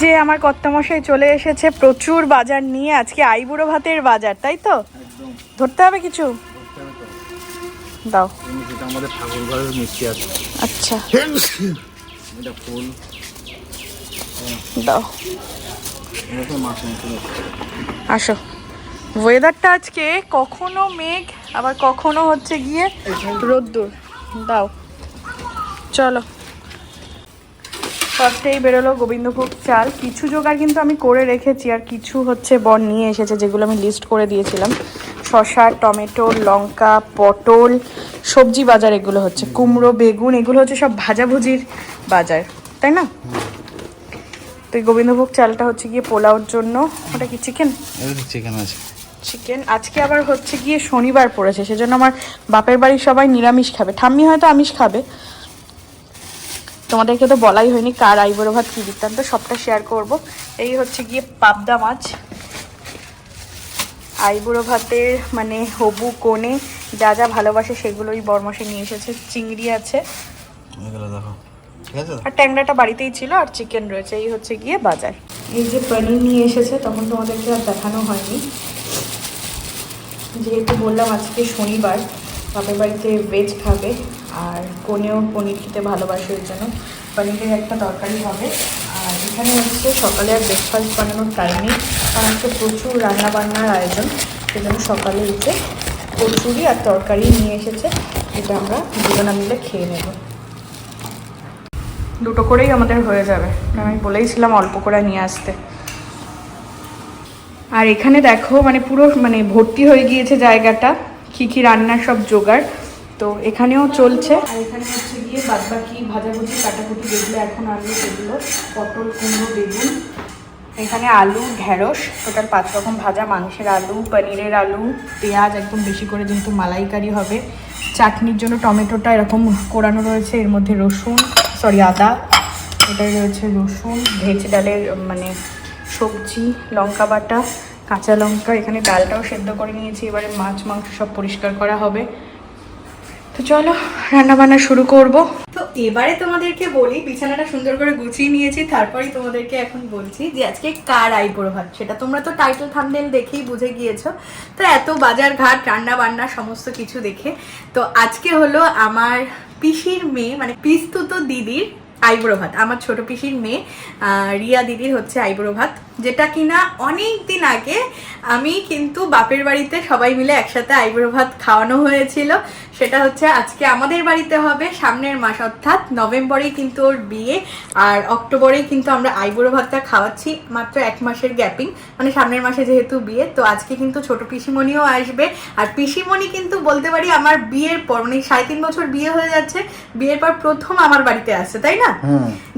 যে আমার কর্তামশাই চলে এসেছে প্রচুর বাজার নিয়ে আজকে আইবুড়ো ভাতের বাজার তাই তো? ধরতে হবে কিছু? দাও। আমাদের ঠাকুর ঘরের মিষ্টি আছে। আচ্ছা। এটা ফুল। দাও। আসো। ওয়েদারটা আজকে কখনো মেঘ আবার কখনো হচ্ছে গিয়ে রোদ্দুর। দাও। চলো। ফার্স্টেই বেরোলো গোবিন্দভোগ চাল। কিছু জোগাড় কিন্তু আমি করে রেখেছি আর কিছু হচ্ছে বর নিয়ে এসেছে যেগুলো আমি লিস্ট করে দিয়েছিলাম। শসা টমেটো লঙ্কা পটল সবজি বাজার এগুলো হচ্ছে। কুমড়ো বেগুন এগুলো হচ্ছে সব ভাজাভুজির বাজার তাই না? তো গোবিন্দভোগ চালটা হচ্ছে গিয়ে পোলাওর জন্য। ওটা কি চিকেন চিকেন আছে। চিকেন আজকে আবার হচ্ছে গিয়ে শনিবার পড়েছে সেজন্য আমার বাপের বাড়ির সবাই নিরামিষ খাবে। ঠাম্মি হয়তো আমিষ খাবে তোমাদেরকে তো বলাই হয়নি কার আইবুড়ো ভাত কী বৃত্তান্ত সবটা শেয়ার করব। এই হচ্ছে গিয়ে পাবদা মাছ। আইবুড়ো ভাতের মানে হবু কোণে যা যা ভালোবাসে সেগুলোই বরমাসে নিয়ে এসেছে। চিংড়ি আছে। এগুলো দেখো। ঠিক আছে? আর ট্যাংরাটা বাড়িতেই ছিল আর চিকেন রয়েছে। এই হচ্ছে গিয়ে বাজার। এই যে পনির নিয়ে এসেছে তখন তোমাদেরকে আর দেখানো হয়নি। যেহেতু বললাম আজকে শনিবার বাপের বাড়িতে ভেজ খাবে। আর কোনেও পনির খেতে ভালোবাসে ওই জন্য। পনিরের একটা তরকারি হবে। আর এখানে হচ্ছে সকালে আর ব্রেকফাস্ট বানানোর টাইম কারণ আজকে প্রচুর রান্না বান্নার আয়োজন সেজন্য সকালে উঠে কচুরি আর তরকারি নিয়ে এসেছে, এটা আমরা দুজনা মিলে খেয়ে নেব। দুটো করেই আমাদের হয়ে যাবে। আমি বলেইছিলাম অল্প করে নিয়ে আসতে। আর এখানে দেখো মানে পুরো মানে ভর্তি হয়ে গিয়েছে জায়গাটা। কি কি রান্নার সব জোগাড়। তো এখানেও চলছে। আর এখানে হচ্ছে গিয়ে বাদবাকি ভাজাভুজি, কাটাকুটি যেগুলো এখন আলু, সেগুলো, পটল, কুমড়ো, বেগুন, এখানে আলু, ঢেঁড়স টোটাল পাঁচ রকম ভাজা, মাংসের আলু, পনিরের আলু, পেঁয়াজ, একদম বেশি করে যেহেতু মালাইকারি হবে। চাটনির জন্য টমেটোটা এরকম কোরানো রয়েছে, এর মধ্যে রসুন সরি আদা এটাই রয়েছে রসুন, ভেজ ডালের মানে সবজি, লঙ্কা বাটা, কাঁচা লঙ্কা, এখানে ডালটাও সেদ্ধ করে নিয়েছি, এবারে মাছ, মাংস সব পরিষ্কার করা হবে। তো চলো রান্না বান্না শুরু করব। তো এবারে তোমাদেরকে বলি, বিছানাটা সুন্দর করে গুছিয়ে নিয়েছি, তারপরেই তোমাদেরকে এখন বলছি যে আজকে কার আইবুড়ো ভাত? সেটা তোমরা তো টাইটেল থামনেল দেখেই বুঝে গিয়েছো। তো এত বাজার ঘাট রান্না বান্না সমস্ত কিছু দেখে। তো আজকে হলো আমার পিসির মেয়ে মানে পিস্তুত দিদির আইবুড়ো ভাত। আমার ছোট পিসির মেয়ে রিয়া দিদির হচ্ছে আইবুড়ো ভাত। যেটা কিনা অনেক দিন আগে আমি কিন্তু বাপের বাড়িতে সবাই মিলে একসাথে আইবুড়ো ভাত খাওয়ানো হয়েছিল। সেটা হচ্ছে আজকে আমাদের বাড়িতে হবে সামনের মাস অর্থাৎ নভেম্বরেই কিন্তু ওর বিয়ে আর অক্টোবরেই কিন্তু আমরা আইবুড়ো ভাতটা খাওয়াচ্ছি মাত্র এক মাসের গ্যাপিং। মানে সামনের মাসে যেহেতু বিয়ে তো আজকে কিন্তু ছোট পিসিমণিও আসবে। আর পিসিমণি কিন্তু বলতে পারি আমার বিয়ের পর মানে সাড়ে তিন বছর বিয়ে হয়ে যাচ্ছে বিয়ের পর প্রথম আমার বাড়িতে আসছে তাই না?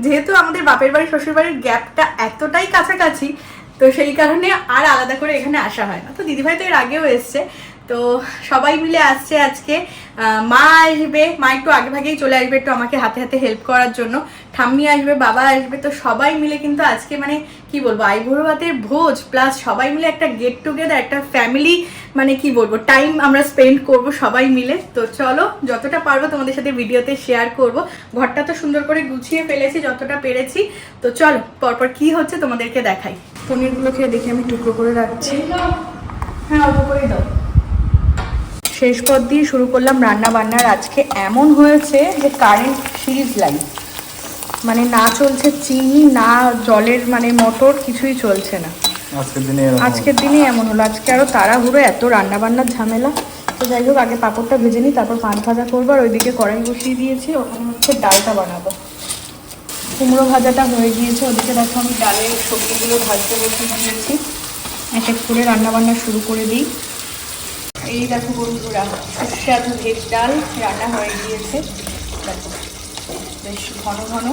যেহেতু আমাদের বাপের বাড়ি শ্বশুর বাড়ির গ্যাপটা এতটাই কাছাকাছি তো সেই কারণে আর আলাদা করে এখানে আসা হয় না। তো দিদিভাই তো এর আগেও এসছে। তো সবাই মিলে আসছে আজকে। মা আসবে, মা একটু আগে ভাগেই চলে আসবে একটু আমাকে হাতে হাতে হেল্প করার জন্য। ঠাম্মি আসবে, বাবা আসবে, তো সবাই মিলে কিন্তু আজকে মানে কি বলব আইবুড়ো ভাতের ভোজ প্লাস সবাই মিলে একটা গেট টুগেদার একটা ফ্যামিলি মানে কি বলব টাইম আমরা স্পেন্ড করব সবাই মিলে। তো চলো, যতটা পারব তোমাদের সাথে ভিডিওতে শেয়ার করব। ঘরটা তো সুন্দর করে গুছিয়ে ফেলেছি, যতটা পেরেছি। তো চলো, পরপর কি হচ্ছে তোমাদেরকে দেখাই। পনিরগুলোকে দেখে আমি টুকরো করে রাখছি। হ্যাঁ অল্প করেই দাও। শেষ পথ দিয়ে শুরু করলাম রান্না বান্নার আজকে এমন হয়েছে যে কারেন্ট সিরিজ লাইন মানে না চলছে চিনি না জলের মানে মোটর কিছুই চলছে না। আজকের দিনে এমন হলো। আজকে আরও তাড়াহুড়ো এত রান্না বান্নার ঝামেলা। তো যাই হোক আগে পাঁপড়টা ভেজে নিই তারপর পান ভাজা করব আর ওইদিকে কড়াই বসিয়ে দিয়েছি। ওখানে হচ্ছে ডালটা বানাবো। কুমড়ো ভাজাটা হয়ে গিয়েছে। ওদিকে দেখো আমি ডালের সবজিগুলো ভাজতে বসিয়ে দিয়েছি। এক এক করে রান্নাবান্না শুরু করে দিই। এই দেখো বন্ধুরা, সুস্বাদু ভেজ ডাল রান্না হয়ে গিয়েছে। দেখো, বেশ ঘন ঘন।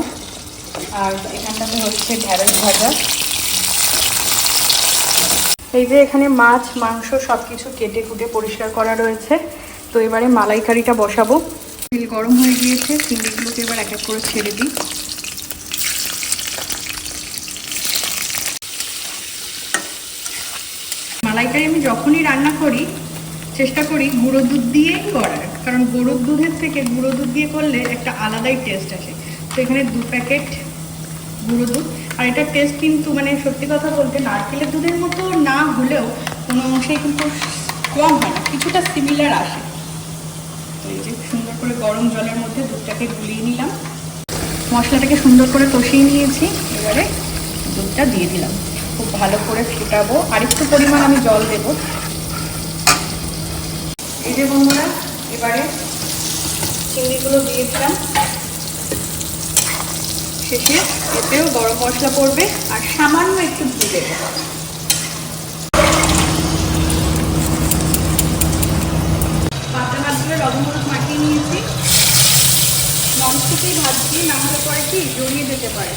আর এখানটাতে হচ্ছে ঢ্যাঁড়স ভাজা। এই যে এখানে মাছ, মাংস সব কিছু কেটে কুটে পরিষ্কার করা রয়েছে। তো এবারে মালাইকারিটা বসাবো। তেল গরম হয়ে গিয়েছে, চিংড়িগুলোকে এবার এক এক করে ছেড়ে দিই। মালাইকারি আমি যখনই রান্না করি চেষ্টা করি গুঁড়ো দুধ দিয়েই করার, কারণ গরুর দুধের থেকে গুঁড়ো দুধ দিয়ে করলে একটা আলাদাই টেস্ট আসে। তো এখানে দু প্যাকেট গুঁড়ো দুধ, আর এটার টেস্ট কিন্তু মানে সত্যি কথা বলতে নারকেলের দুধের মতো না হলেও কোনো অংশেই কিন্তু কম হয় না, কিছুটা সিমিলার আসে। তো এই যে সুন্দর করে গরম জলের মধ্যে দুধটাকে গুলিয়ে নিলাম। মশলাটাকে সুন্দর করে কষিয়ে নিয়েছি, এবারে দুধটা দিয়ে দিলাম। খুব ভালো করে ফেটাবো আর একটু পরিমাণ আমি জল দেবো। এই যে বন্ধুরা, এবারে চিংড়িগুলো দিয়ে দিলাম। শেষে এতেও গরম মশলা পড়বে আর সামান্য একটু ঘি দেবো। পাতা ভাজছি না হলে পরে কি জড়িয়ে যেতে পারে।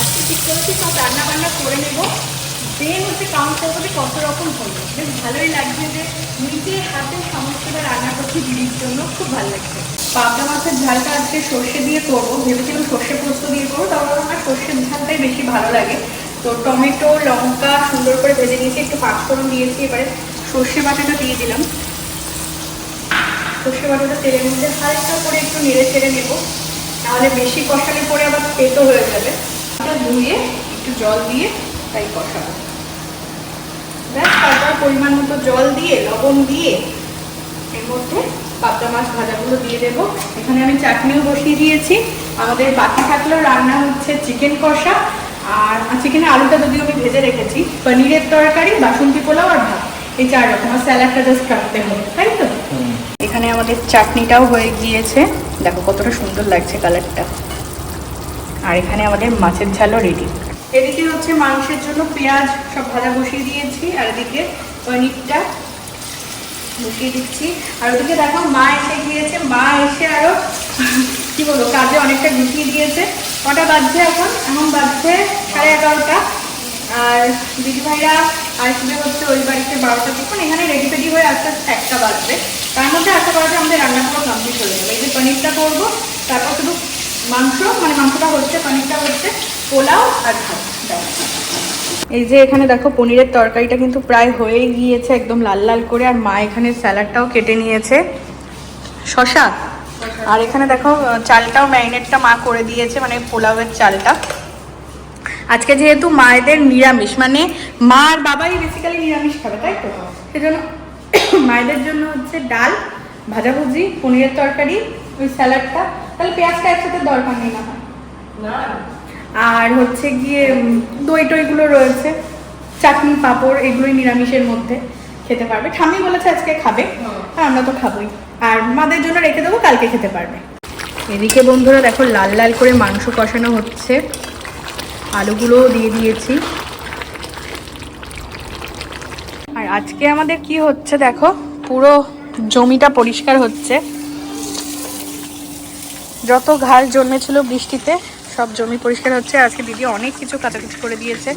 আজকে ঠিক করেছি, সব রান্না বান্না করে নেব। দেন হচ্ছে কাউন্ট করব যে কত রকম হলো? বেশ ভালোই লাগছে যে নিজে হাতে সমস্তটা রান্না করছি দিদির জন্য, খুব ভালো লাগছে। পাবদা মাছের ঝালটা আজকে সর্ষে দিয়ে করব, ভেবেছিলাম সর্ষে পোস্ত দিয়ে করব তারপর আমার সর্ষের ঝালটাই বেশি ভালো লাগে। তো টমেটো, লঙ্কা সুন্দর করে ভেজে নিয়েছি, একটু পাঁচফোড়ন দিয়েছি, এবারে সর্ষে বাটাটা দিয়ে দিলাম। সর্ষে বাটাটা তেলের মধ্যে হালকা করে একটু নেড়ে ছেড়ে নেব নাহলে বেশি কষালে পরে আবার পেতো হয়ে যাবে। ধুয়ে একটু জল দিয়ে তাই কষাবো। ব্যাস তারপর পরিমাণ মতো জল দিয়ে লবণ দিয়ে এর মধ্যে পাবদা মাছ ভাজাগুলো দিয়ে দেবো। এখানে আমি চাটনিও বসিয়ে দিয়েছি। আমাদের বাকি থাকলেও রান্না হচ্ছে চিকেন কষা আর চিকেনের আলুটা যদিও আমি ভেজে রেখেছি পনিরের তরকারি বাসন্তী পোলাও আর ভাত। এই চার রকম আর স্যালাডটা জাস্ট কাটতে হবে তাই তো? এখানে আমাদের চাটনিটাও হয়ে গিয়েছে। দেখো কতটা সুন্দর লাগছে কালারটা আর এখানে আমাদের মাছের ঝালও রেডি এদিকে হচ্ছে মাংসের জন্য পেঁয়াজ সব ভাজা বসিয়ে দিয়েছি, আর এদিকে পনিরটা বসিয়ে দিচ্ছি। আর ওদিকে দেখো মা এসে গিয়েছে, মা এসে আরও কি বলব, কাজে অনেকটা গুছিয়ে দিয়েছে। কটা বাজছে এখন? এখন বাজছে সাড়ে এগারোটা। আর দিদি ভাইরা আসবে হচ্ছে ওই বাড়িতে বারোটা, তখন এখানে রেডি ফেডি হয়ে আস্তে আস্তে একটা বাজবে। তার মধ্যে একটা বাজে আমাদের রান্না করা কমপ্লিট হয়ে যাবে। এই যে পনিরটা করব, তারপর শুধু মাংস মানে মাংসটা হচ্ছে, পনিরটা হচ্ছে পোলাও আর ভাত এই যে এখানে দেখো পনিরের তরকারিটা কিন্তু প্রায় হয়ে গিয়েছে একদম লাল লাল করে আর মা এখানে স্যালাডটাও কেটে নিয়েছে। শশা? আর এখানে দেখো চালটাও ম্যারিনেটটা মা করে দিয়েছে মানে পোলাওয়ের চালটা। আজকে যেহেতু মায়েদের নিরামিষ মানে মা আর বাবাই বেসিক্যালি নিরামিষ খাবে তাই তো? সেজন্য মায়েদের জন্য হচ্ছে ডাল ভাজাভুজি পনিরের তরকারি ওই স্যালাডটা। তাহলে পেঁয়াজটা একসাথে দরকার নেই না? হয় আর হচ্ছে গিয়ে দই টইগুলো রয়েছে চাটনি পাঁপড় এগুলোই নিরামিষের মধ্যে খেতে পারবে। ঠাম্মি বলেছে আজকে খাবে আর আমরা তো খাবোই। আর মাদের জন্য রেখে দেবো কালকে খেতে পারবে। এদিকে বন্ধুরা দেখো লাল লাল করে মাংস কষানো হচ্ছে। আলুগুলোও দিয়ে দিয়েছি। আর আজকে আমাদের কি হচ্ছে দেখো পুরো জমিটা পরিষ্কার হচ্ছে। যত ঘাস জন্মেছিল বৃষ্টিতে সব জমি পরিষ্কার হচ্ছে। আজকে দিদি অনেক কিছু কাচাকুচি করে দিয়েছে।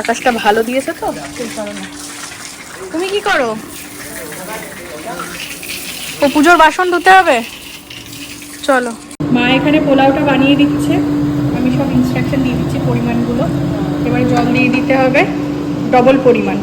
আকাশটা ভালো দিয়েছে তো? তুমি কি করো? ও পুজোর বাসন ধুতে হবে? চলো। মা এখানে পোলাওটা বানিয়ে দিচ্ছে। আমি সব ইনস্ট্রাকশন দিয়ে দিচ্ছি পরিমাণগুলো। এবারে জল দিয়ে দিতে হবে। ডবল পরিমাণ।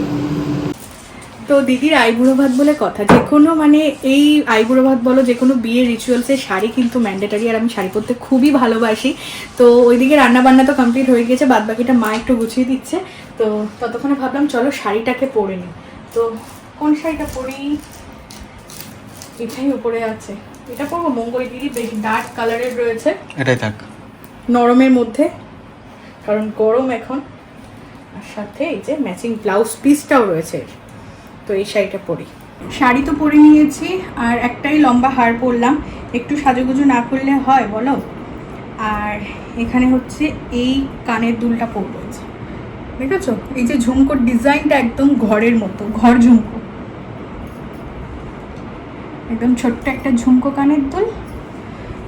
তো দিদির আইবুড়ো ভাত বলে কথা যে কোনো মানে এই আইবুড়ো ভাত বলো যে কোনো বিয়ের রিচুয়ালসে শাড়ি কিন্তু ম্যান্ডেটারি আর আমি শাড়ি পরতে খুবই ভালোবাসি। তো ওইদিকে রান্না বান্না তো কমপ্লিট হয়ে গেছে বাদ বাকিটা মা একটু গুছিয়ে দিচ্ছে। তো ততক্ষণে ভাবলাম চলো শাড়িটাকে পরে নিই। তো কোন শাড়িটা পরি? এটাই উপরে আছে। এটা পরবো? মঙ্গলগিরি বেশ ডার্ক কালারের রয়েছে। এটাই থাক। নরমের মধ্যে কারণ গরম এখন। আর সাথে এই যে ম্যাচিং ব্লাউজ পিসটাও রয়েছে। তো এই শাড়িটা পরি। শাড়ি তো পরে নিয়েছি, আর একটাই লম্বা হার পরলাম। একটু সাজুগুজু না করলে হয় বলো? আর এখানে হচ্ছে এই কানের দুলটা পরবো। দেখেছ? এই যে ঝুমকোর ডিজাইনটা একদম ঘরের মতো, ঘর ঝুমকো। একদম ছোট্ট একটা ঝুমকো কানের দুল।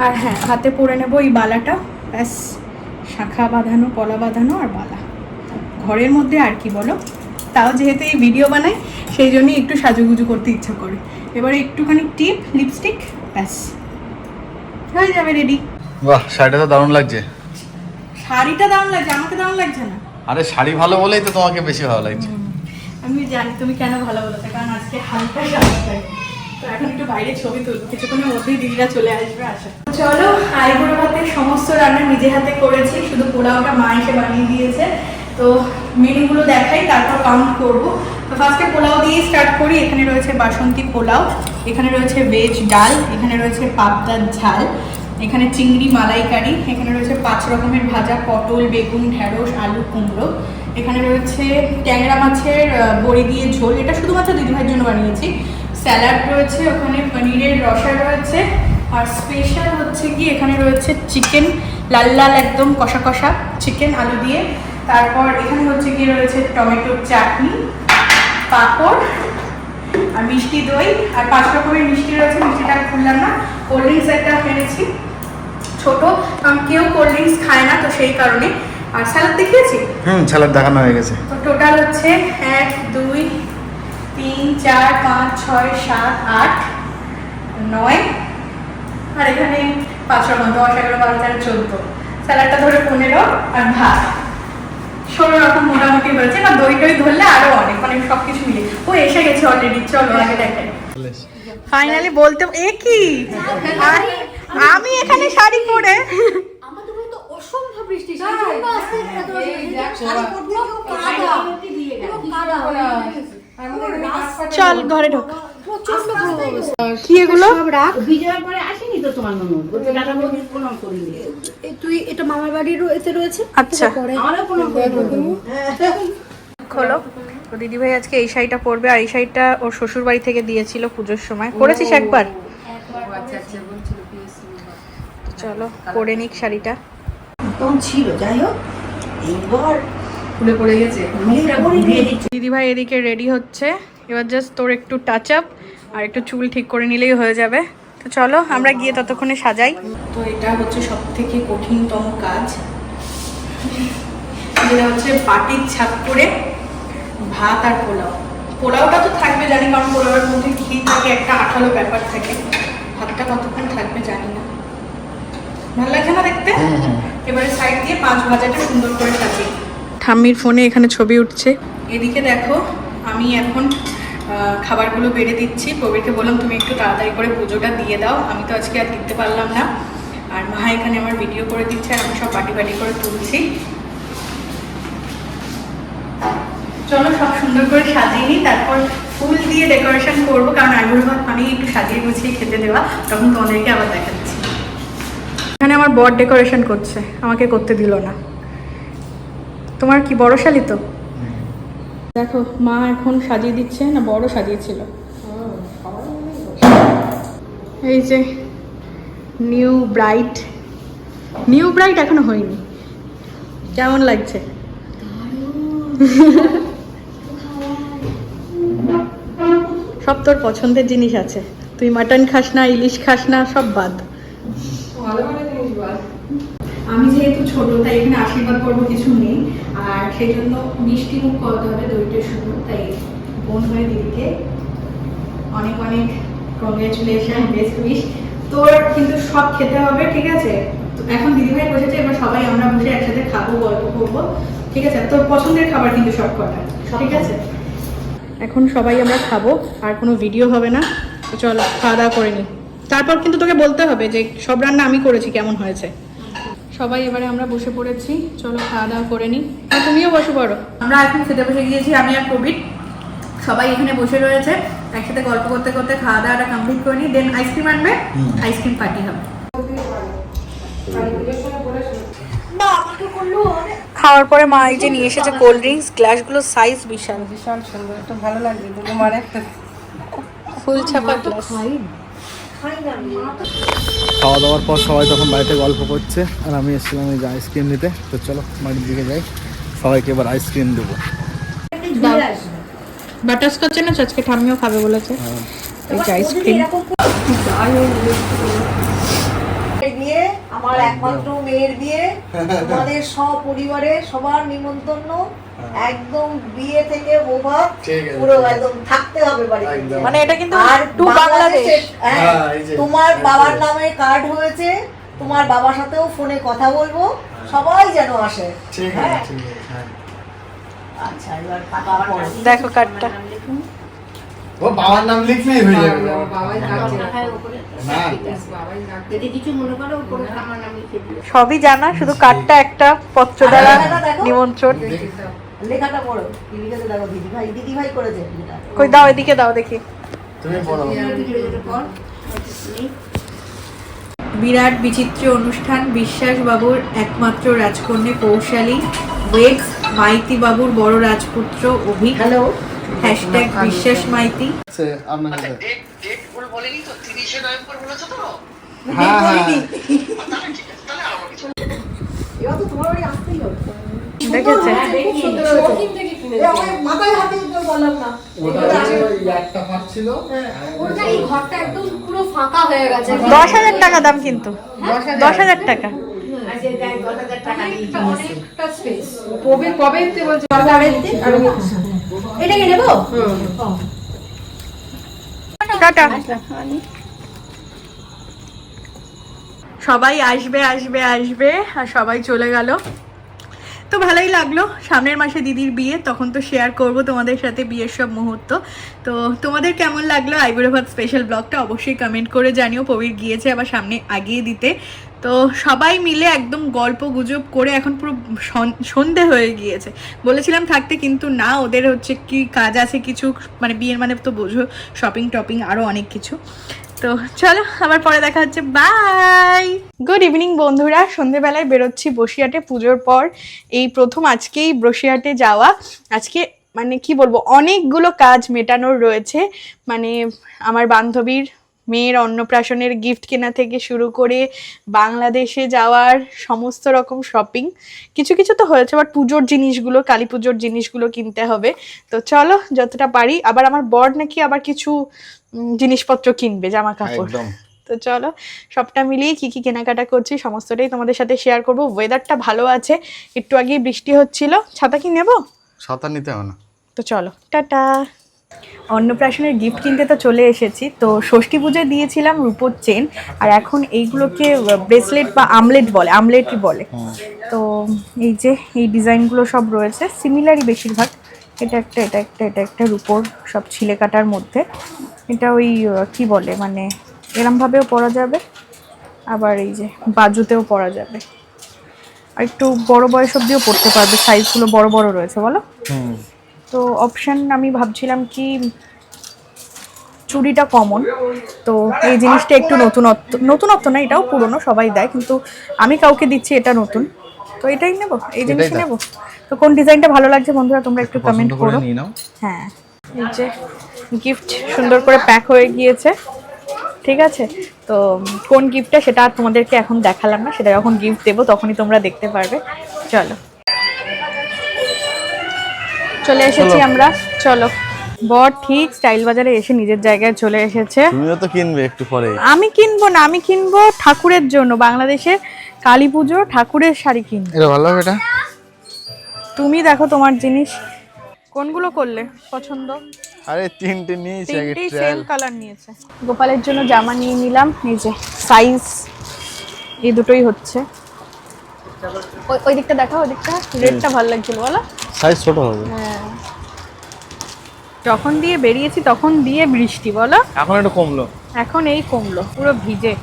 আর হ্যাঁ হাতে পরে নেব এই বালাটা। ব্যাস, শাখা বাঁধানো, কলা বাঁধানো আর বালা। ঘরের মধ্যে আর কি বলো? তাও যেহেতু এই ভিডিও বানাই সেই জন্যই একটু সাজুগুজু করতে ইচ্ছা করে। এবারে একটুখানি টিপ লিপস্টিক ব্যাস। হয়ে যাবে রেডি বাহ শাড়িটা তো দারুণ লাগছে। শাড়িটা দারুণ লাগছে আমাকে দারুণ লাগছে না? আরে শাড়ি ভালো বলেই তো তোমাকে বেশি ভালো লাগছে। আমি জানি তুমি কেন ভালো বলেছ কারণ আজকে হালকা সাজতে তো এখন একটু বাইরে ছবি তুলবো কিছুক্ষণের মধ্যেই দিদিরা চলে আসবে আশা চলো আইবুড়ো ভাতের সমস্ত রান্না নিজে হাতে করেছি শুধু পোলাওটা মা এসে বানিয়ে দিয়েছে। তো মেনুগুলো দেখাই, তারপর কাউন্ট করব। তো ফার্স্টে পোলাও দিয়ে স্টার্ট করি। এখানে রয়েছে বাসন্তী পোলাও, এখানে রয়েছে ভেজ ডাল, এখানে রয়েছে পাবদার ঝাল, এখানে চিংড়ি মালাইকারি, এখানে রয়েছে পাঁচ রকমের ভাজা, পটল, বেগুন ঢেঁড়স আলু, কুমড়ো। এখানে রয়েছে ট্যাংরা মাছের বড়ি দিয়ে ঝোল। এটা শুধুমাত্র দিদিভাইয়ের জন্য বানিয়েছি। স্যালাড রয়েছে, ওখানে পনিরের রসা রয়েছে। আর স্পেশাল হচ্ছে কি, এখানে রয়েছে চিকেন লাল লাল একদম কষা কষা চিকেন আলু দিয়ে। তারপর এখানে হচ্ছে কি রয়েছে টমেটোর চাটনি পাঁপড় আর মিষ্টি দই। আর পাঁচ রকমের মিষ্টি রয়েছে মিষ্টিটা আর খুললাম না। কোল্ড ড্রিঙ্কস একটা এনেছি ছোট। কারণ কেউ কোল্ড ড্রিঙ্কস খায় না তো সেই কারণে। আর স্যালাড দেখিয়েছি? হুম স্যালাড দেখানো হয়ে গেছে। তো টোটাল হচ্ছে এক দুই তিন চার পাঁচ ছয় সাত আট নয়। আর এখানে পাঁচ রকম দশ এগারো বারো তেরো চোদ্দ। স্যালাডটা ধরে পনেরো আর ভাত। ষোলো রকম মোটামুটি হয়েছে না দই টই ধরলে আরও অনেক মানে সব কিছু মিলে ও এসে গেছে অলরেডি চলো আগে দেখাই ফাইনালি বলতে এ কি? আমি এখানে শাড়ি পরে। অসম্ভব বৃষ্টি চল ঘরে ঢোক। প্রচণ্ড গরম কি এগুলো? বিজয়ের পরে আসেনি তো তোমার ননদ ওকে টাটা বৌদির প্রণাম তুই এটা মামার বাড়ির এতে রয়েছে? আচ্ছা। খোলো। তো দিদিভাই আজকে এই শাড়িটা পরবে আর এই শাড়িটা ওর শ্বশুর বাড়ি থেকে দিয়েছিল পুজোর সময়। পরেছিস একবার? চলো পরে নিক শাড়িটা। তখন ছিল যাই হোক এইবার খুলে পড়ে গেছে। মেয়েরা ঘুরিয়ে দিদিভাই এদিকে রেডি হচ্ছে। এবার জাস্ট তোর একটু টাচ আপ আর একটু চুল ঠিক করে নিলেই হয়ে যাবে। তো চলো আমরা গিয়ে ততক্ষণে সাজাই। তো এটা হচ্ছে সব থেকে কঠিনতম কাজ। যেটা হচ্ছে বাটির ছাপ করে ভাত আর পোলাও। পোলাওটা তো থাকবে জানি কারণ পোলাওয়ের মধ্যে ঘি থাকে একটা আঠালো ব্যাপার থাকে। ভাতটা কতক্ষণ থাকবে জানি না। ভালো লাগে না দেখতে? এবারে সাইড দিয়ে পাঁচ ভাজাটা সুন্দর করে সাজিয়ে। ঠাম্মির ফোনে এখানে ছবি উঠছে। এদিকে দেখো আমি এখন খাবারগুলো বেড়ে দিচ্ছি। প্রবীরকে বললাম, তুমি একটু তাড়াতাড়ি করে পুজোটা দিয়ে দাও। আমি তো আজকে আর দিতে পারলাম না। আর মা এখানে আমার ভিডিও করে দিচ্ছে আর আমি সব বাটি বাটি করে তুলছি। চলো সব সুন্দর করে সাজিয়ে নিই, তারপর ফুল দিয়ে ডেকোরেশন করব, কারণ আলুর ভাত মানেই একটু সাজিয়ে গুছিয়ে খেতে দেওয়া। তখন তোমাদেরকে আবার দেখাচ্ছি। এখানে আমার বর ডেকোরেশন করছে, আমাকে করতে দিল না। তোমার কি বড় শালি তো? দেখো, মা এখন সাজিয়ে দিচ্ছে, না বড় সাজিয়েছিল? এই যে নিউ ব্রাইট নিউ ব্রাইট এখনও হয়নি। কেমন লাগছে? সব তোর পছন্দের জিনিস আছে। তুই মাটন খাস না, ইলিশ খাস না, সব বাদ। আমি যেহেতু ছোট, তাই এখানে আশীর্বাদ করব কিছু নেই। আর সেই জন্য মিষ্টি মুখ করতে হবে দইটা শুধু তাই বোন হয়ে দিদিকে অনেক অনেক কংগ্রেচুলেশন বেস্ট উইশ তোর কিন্তু সব খেতে হবে ঠিক আছে? এখন দিদিভাই বসেছে এবার সবাই আমরা বসে একসাথে খাব গল্প করব ঠিক আছে? তোর পছন্দের খাবার কিন্তু সব কটা ঠিক আছে? এখন সবাই আমরা খাব আর কোনো ভিডিও হবে না। চল খাওয়া দাওয়া করে নিই তারপর কিন্তু তোকে বলতে হবে যে সব রান্না আমি করেছি কেমন হয়েছে? সবাই এবারে আমরা বসে পড়েছি। চলো খাওয়া দাওয়া করে নিই। তুমিও বসে পড়ো আমরা এখন খেতে বসে গিয়েছি আমি আর প্রবীর। সবাই এখানে বসে রয়েছে। একসাথে গল্প করতে করতে খাওয়া দাওয়াটা কমপ্লিট করে নিই দেন আইসক্রিম আনবে আইসক্রিম পার্টি হবে। খাওয়ার পরে মা এই যে নিয়ে এসেছে কোল্ড ড্রিঙ্কস গ্লাসগুলো সাইজ বিশাল। ভীষণ সুন্দর একটু ভালো লাগছে দুটো মার একটা ফুল ছাপা গ্লাস খাওয়া দাওয়ার পর সবাই তখন বাড়িতে গল্প করছে আর আমি এসেছিলাম এই যে আইসক্রিম নিতে। তো চলো বাড়ির দিকে যাই। সবাইকে এবার আইসক্রিম দেবো। বাটারস্কচ না আজকে ঠাম্মিও খাবে বলেছে। এই যে আইসক্রিম বিয়ে আমার একমাত্র মেয়ের বিয়ে। তোমাদের সপরিবারে সবার নিমন্ত্রণ। একদম বিয়ে থেকে আছে, পুরো একদম থাকতে হবে বাড়িতে। মানে এটা কিন্তু আর টু বাংলাদেশ হ্যাঁ, হ্যাঁ, তোমার বাবার নামে কার্ড হয়েছে তোমার বাবার সাথেও ফোনে কথা বলব সবাই যেন আসে। ঠিক হ্যাঁ? আছে ঠিক হ্যাঁ। আচ্ছা এবার দেখো কার্ডটা ও বাবার নাম লিখলেই হয়ে যাবে। হ্যাঁ, সবই জানা শুধু কার্ডটা একটা পত্র দ্বারা নিমন্ত্রণ। লেখাটা পড়ো। কি লিখেছে দেখো দিদি ভাই দিদি ভাই করেছে কই দাও এদিকে দাও দেখি। তুমি পড়ো। বিরাট বিচিত্র অনুষ্ঠান বিশ্বাস বাবুর একমাত্র রাজকন্যা কৌশালী ওয়েবস মাইতি বাবুর বড় রাজপুত্র অভি হ্যালো হ্যাশট্যাগ বিশ্বাস মাইতি। তো? হ্যাঁ হ্যাঁ তাহলে ঠিক আছে তাহলে আমার কিছু এবার তো তোমার বাড়ি আসতেই হবে। দেখেছে। এ আমার মাথায় হাতে দিতে বললাম না ওটা ওই একটা পাঁচ ছিল ওটা এই ঘরটা একদম পুরো ফাঁকা হয়ে গেছে দশ হাজার টাকা দাম কিন্তু। দশ হাজার টাকা। আচ্ছা এটাকে নেব? টাটা। সবাই আসবে আসবে আসবে আর সবাই চলে গেল। তো ভালোই লাগল। সামনের মাসে দিদির বিয়ে, তখন তো শেয়ার করব তোমাদের সাথে বিয়ের সব মুহূর্ত। তো তোমাদের কেমন লাগল আইবুড়ো ভাত স্পেশাল ব্লগটা অবশ্যই কমেন্ট করে জানিও, প্রবীর গিয়েছে আবার সামনে আগিয়ে দিতে। তো সবাই মিলে একদম গল্প গুজব করে এখন পুরো সন- সন্ধে হয়ে গিয়েছে। বলেছিলাম থাকতে কিন্তু না, ওদের হচ্ছে কি কাজ আছে কিছু মানে বিয়ের মানে তো বোঝো শপিং টপিং আরও অনেক কিছু। তো চলো, আবার পরে দেখা হচ্ছে। বাই গুড ইভিনিং বন্ধুরা। সন্ধেবেলায় বেরোচ্ছি বসিরহাটে পুজোর পর। এই প্রথম আজকেই বসিরহাটে যাওয়া। আজকে মানে কি বলব, অনেকগুলো কাজ মেটানোর রয়েছে। মানে আমার বান্ধবীর মেয়ের অন্নপ্রাশনের গিফট কেনা থেকে শুরু করে বাংলাদেশে যাওয়ার সমস্ত রকম শপিং কিছু কিছু তো হয়েছে বাট পুজোর জিনিসগুলো কালী পুজোর জিনিসগুলো কিনতে হবে। তো চলো যতটা পারি আবার আমার বর নাকি আবার কিছু জিনিসপত্র কিনবে জামা কাপড় তো চলো সবটা মিলিয়ে কি কি কেনাকাটা করছি সমস্তটাই তোমাদের সাথে শেয়ার করব। ওয়েদারটা ভালো আছে একটু আগেই বৃষ্টি হচ্ছিল। ছাতা কি নেব? সাঁতার নিতে হবে না। তো চলো টাটা। অন্নপ্রাশনের গিফট কিনতে তো চলে এসেছি। তো ষষ্ঠী পুজোয় দিয়েছিলাম রূপোর চেন আর এখন এইগুলোকে ব্রেসলেট বা আমলেট বলে আমলেটই বলে। তো এই যে এই ডিজাইনগুলো সব রয়েছে। সিমিলারই বেশিরভাগ এটা একটা এটা একটা এটা একটা রূপোর সব ছিলে কাটার মধ্যে। এটা ওই কি বলে মানে এরমভাবেও পরা যাবে আবার এই যে বাজুতেও পরা যাবে। আর একটু বড় বয়স অব্দিও পড়তে পারবে সাইজগুলো বড় বড় রয়েছে বলো? হুম। তো অপশন আমি ভাবছিলাম কি চুড়িটা কমন তো এই জিনিসটা একটু নতুনত্ব নতুনত্ব না এটাও পুরনো সবাই দেয় কিন্তু আমি কাউকে দিচ্ছি এটা নতুন। তো এটাই নেব এই জিনিসই নেব। তো কোন ডিজাইনটা ভালো লাগছে বন্ধুরা তোমরা একটু কমেন্ট করো হ্যাঁ এই যে গিফট সুন্দর করে প্যাক হয়ে গিয়েছে ঠিক আছে? তো কোন গিফটটা সেটা আর তোমাদেরকে এখন দেখালাম না সেটা যখন গিফট দেবো তখনই তোমরা দেখতে পারবে। চলো। চলে এসেছি আমরা। চলো। বর ঠিক স্টাইল বাজারে এসে নিজের জায়গায় চলে এসেছে। তুমিও তো কিনবে একটু পরে। আমি কিনবো না আমি কিনবো ঠাকুরের জন্য। বাংলাদেশে কালী পুজো ঠাকুরের শাড়ি কিনবো। এটা ভালো হবে এটা? তুমি দেখো তোমার জিনিস। কোনগুলো করলে পছন্দ? আরে তিনটে নিয়েছি আগে তিনটেই সেম কালার নিয়েছে। গোপালের জন্য জামা নিয়ে নিলাম এই যে সাইজ এই দুটোই হচ্ছে। ওই ওই দিকটা দেখো ওই দিকটা। রেডটা ভালো লাগছিল বলো। সাইজ ছোট হবে। হ্যাঁ। যখন দিয়ে বেরিয়েছি তখন দিয়ে বৃষ্টি বলো। এখন একটু কমলো। এখন এই কমলো পুরো ভিজে।